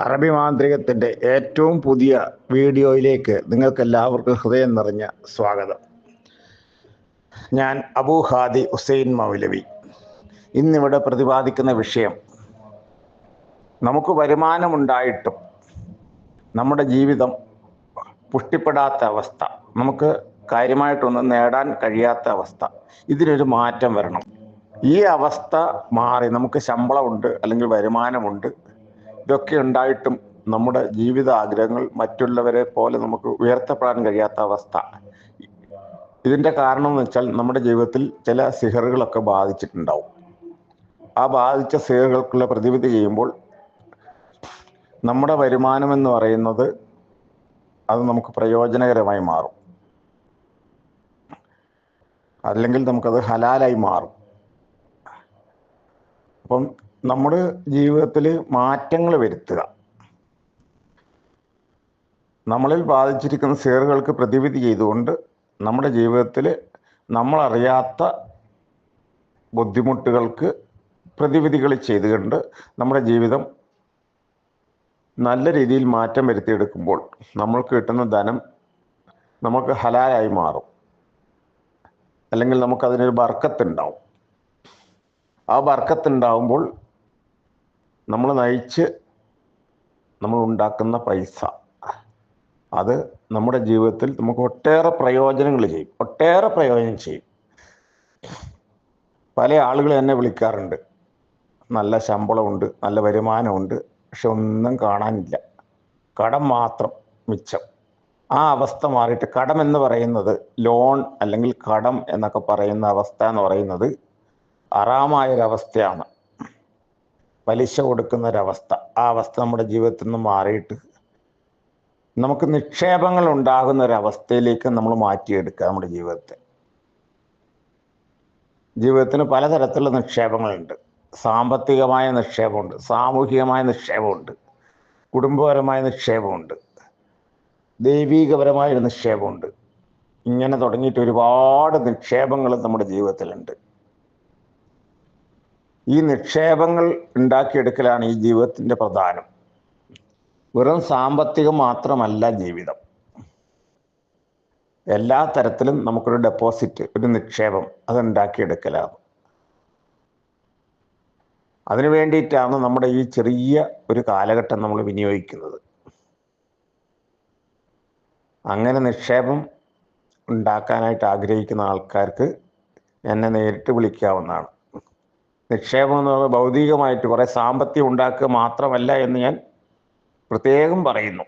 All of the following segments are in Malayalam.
അറബി മാന്ത്രികത്തിന്റെ ഏറ്റവും പുതിയ വീഡിയോയിലേക്ക് നിങ്ങൾക്കെല്ലാവർക്കും ഹൃദയം നിറഞ്ഞ സ്വാഗതം. ഞാൻ അബൂ ഹാദി ഹുസൈൻ മൗലവി. ഇന്നിവിടെ പ്രതിപാദിക്കുന്ന വിഷയം നമുക്ക് വരുമാനമുണ്ടായിട്ടും നമ്മുടെ ജീവിതം പുഷ്ടിപ്പെടാത്ത അവസ്ഥ നമുക്ക് കാര്യമായിട്ടൊന്നും നേടാൻ കഴിയാത്ത അവസ്ഥ ഇതിനൊരു മാറ്റം വരണം. ഈ അവസ്ഥ മാറി നമുക്ക് ശമ്പളമുണ്ട് അല്ലെങ്കിൽ വരുമാനമുണ്ട് ഇതൊക്കെ ഉണ്ടായിട്ടും നമ്മുടെ ജീവിത ആഗ്രഹങ്ങൾ മറ്റുള്ളവരെ പോലെ നമുക്ക് ഉയർത്തപ്പെടാൻ കഴിയാത്ത അവസ്ഥ. ഇതിന്റെ കാരണം എന്ന് വെച്ചാൽ നമ്മുടെ ജീവിതത്തിൽ ചില സിഹറുകളൊക്കെ ബാധിച്ചിട്ടുണ്ടാവും. ആ ബാധിച്ച സിഹറുകൾക്കുള്ള പ്രതിവിധി ചെയ്യുമ്പോൾ നമ്മുടെ വരുമാനം എന്ന് പറയുന്നത് അത് നമുക്ക് പ്രയോജനകരമായി മാറും. അല്ലെങ്കിൽ നമുക്കത് ഹലാലായി മാറും. അപ്പം നമ്മുടെ ജീവിതത്തിൽ മാറ്റങ്ങൾ വരുത്തുക. നമ്മളിൽ ബാധിച്ചിരിക്കുന്ന സേറുകൾക്ക് പ്രതിവിധി ചെയ്തുകൊണ്ട് നമ്മുടെ ജീവിതത്തിൽ നമ്മളറിയാത്ത ബുദ്ധിമുട്ടുകൾക്ക് പ്രതിവിധികൾ ചെയ്തുകൊണ്ട് നമ്മുടെ ജീവിതം നല്ല രീതിയിൽ മാറ്റം വരുത്തിയെടുക്കുമ്പോൾ നമ്മൾക്ക് കിട്ടുന്ന ധനം നമുക്ക് ഹലാലായി മാറും. അല്ലെങ്കിൽ നമുക്കതിനൊരു ബർക്കത്തുണ്ടാവും ആ ബർക്കത്തുണ്ടാവുമ്പോൾ നമ്മൾ നയിച്ച് നമ്മൾ ഉണ്ടാക്കുന്ന പൈസ. അത് നമ്മുടെ ജീവിതത്തിൽ നമുക്ക് ഒട്ടേറെ പ്രയോജനങ്ങൾ ചെയ്യും. ഒട്ടേറെ പ്രയോജനം ചെയ്യും. പല ആളുകൾ എന്നെ വിളിക്കാറുണ്ട്. നല്ല ശമ്പളമുണ്ട് നല്ല വരുമാനമുണ്ട് പക്ഷെ ഒന്നും കാണാനില്ല. കടം മാത്രം മിച്ചം. ആ അവസ്ഥ മാറിയിട്ട് കടം എന്ന് പറയുന്നത് ലോൺ അല്ലെങ്കിൽ കടം എന്നൊക്കെ പറയുന്ന അവസ്ഥ എന്ന് പറയുന്നത് അറാമായൊരവസ്ഥയാണ്. പലിശ കൊടുക്കുന്ന ഒരവസ്ഥ ആ അവസ്ഥ നമ്മുടെ ജീവിതത്തിൽ നിന്ന് മാറിയിട്ട് നമുക്ക് നിക്ഷേപങ്ങൾ ഉണ്ടാകുന്ന ഒരവസ്ഥയിലേക്ക് നമ്മൾ മാറ്റിയെടുക്കുക നമ്മുടെ ജീവിതത്തെ. ജീവിതത്തിന് പലതരത്തിലുള്ള നിക്ഷേപങ്ങളുണ്ട്. സാമ്പത്തികമായ നിക്ഷേപമുണ്ട് സാമൂഹികമായ നിക്ഷേപമുണ്ട് കുടുംബപരമായ നിക്ഷേപമുണ്ട് ദൈവീകപരമായ ഒരു നിക്ഷേപമുണ്ട്. ഇങ്ങനെ തുടങ്ങിയിട്ട് ഒരുപാട് നിക്ഷേപങ്ങൾ നമ്മുടെ ജീവിതത്തിലുണ്ട്. ഈ നിക്ഷേപങ്ങൾ ഉണ്ടാക്കിയെടുക്കലാണ് ഈ ജീവിതത്തിന്റെ പ്രധാനം. വെറും സാമ്പത്തികം മാത്രമല്ല ജീവിതം. എല്ലാ തരത്തിലും നമുക്കൊരു ഡെപ്പോസിറ്റ് ഒരു നിക്ഷേപം അത് ഉണ്ടാക്കിയെടുക്കലാണ്. അതിനു വേണ്ടിയിട്ടാണ് നമ്മുടെ ഈ ചെറിയ ഒരു കാലഘട്ടം നമ്മൾ വിനിയോഗിക്കുന്നത്. അങ്ങനെ നിക്ഷേപം ഉണ്ടാക്കാനായിട്ട് ആഗ്രഹിക്കുന്ന ആൾക്കാർക്ക് എന്നെ നേരിട്ട് വിളിക്കാവുന്നതാണ്. നിക്ഷേപം എന്ന് പറയുന്നത് ഭൗതികമായിട്ട് കുറേ സാമ്പത്തികം ഉണ്ടാക്കുക മാത്രമല്ല എന്ന് ഞാൻ പ്രത്യേകം പറയുന്നു.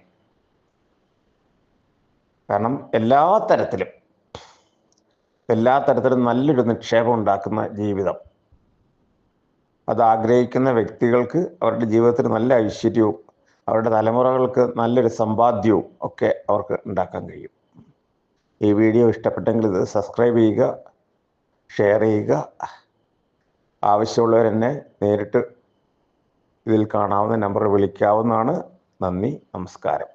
കാരണം എല്ലാ തരത്തിലും എല്ലാ തരത്തിലും നല്ലൊരു നിക്ഷേപം ഉണ്ടാക്കുന്ന ജീവിതം. അത് ആഗ്രഹിക്കുന്ന വ്യക്തികൾക്ക് അവരുടെ ജീവിതത്തിൽ നല്ല ഐശ്വര്യവും അവരുടെ തലമുറകൾക്ക് നല്ലൊരു സമ്പാദ്യവും ഒക്കെ അവർക്ക് ഉണ്ടാക്കാൻ കഴിയും. ഈ വീഡിയോ ഇഷ്ടപ്പെട്ടെങ്കിൽ ഇത് സബ്സ്ക്രൈബ് ചെയ്യുക ഷെയർ ചെയ്യുക. ആവശ്യമുള്ളവരെന്നെ നേരിട്ട് ഇതിൽ കാണാവുന്ന നമ്പർ വിളിക്കാവുന്നതാണ്. നന്ദി നമസ്കാരം.